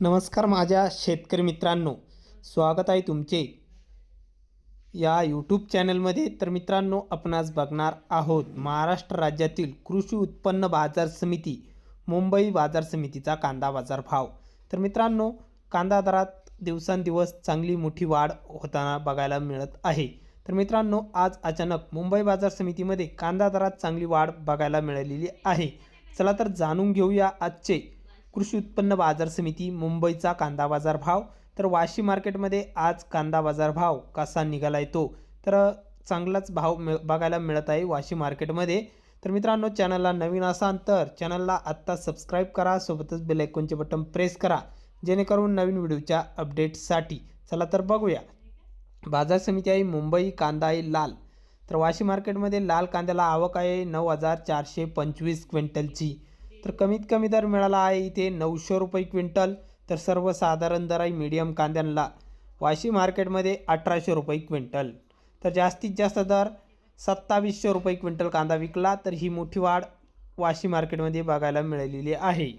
नमस्कार माझ्या शेतकरी मित्रांनो. स्वागत आहे तुमचे. या यूट्यूब चॅनलमध्ये तर मित्रांनो आपणास बघणार आहोत महाराष्ट्र राज्यातील कृषी उत्पन्न बाजार समिती मुंबई बाजार समितीचा कांदा बाजार भाव तर मित्रांनो कांदा दरात दिवसांदिवस चांगली मोठी वाढ होताना बघायला मिळत आहे. तर मित्रांनो आज अचानक मुंबई बाजार समितीमध्ये कांदा दरात चांगली वाढ बघायला मिळालेली आहे. चला तर जाणून घेऊया आजचे कृषी उत्पन्न बाजार समिती मुंबईचा कांदा बाजार भाव. तर वाशी मार्केटमध्ये आज कांदा बाजार भाव कसा निघाला आहे तो? तर चांगलाच भाव मिळ बघायला मिळत आहे वाशी मार्केटमध्ये. तर मित्रांनो चॅनलला नवीन असाल तर चॅनलला आत्ता सबस्क्राईब करा सोबतच बेल आयकॉनचे बटन प्रेस करा जेणेकरून नवीन व्हिडिओच्या अपडेट्ससाठी. चला तर बघूया. बाजार समिती आहे मुंबई कांदा आहे लाल. तर वाशी मार्केटमध्ये लाल कांद्याला आवक आहे नऊ हजार चारशे पंचवीस क्विंटलची. तर कमीत कमी दर मिळाला आहे इथे नऊशे रुपये क्विंटल तर सर्वसाधारण दर आहे मीडियम कांद्यांना. वाशी मार्केटमध्ये अठराशे रुपये क्विंटल. तर जास्तीत जास्त दर सत्तावीसशे रुपये क्विंटल कांदा विकला तर ही मोठी वाढ वाशी मार्केटमध्ये बघायला मिळालेली आहे.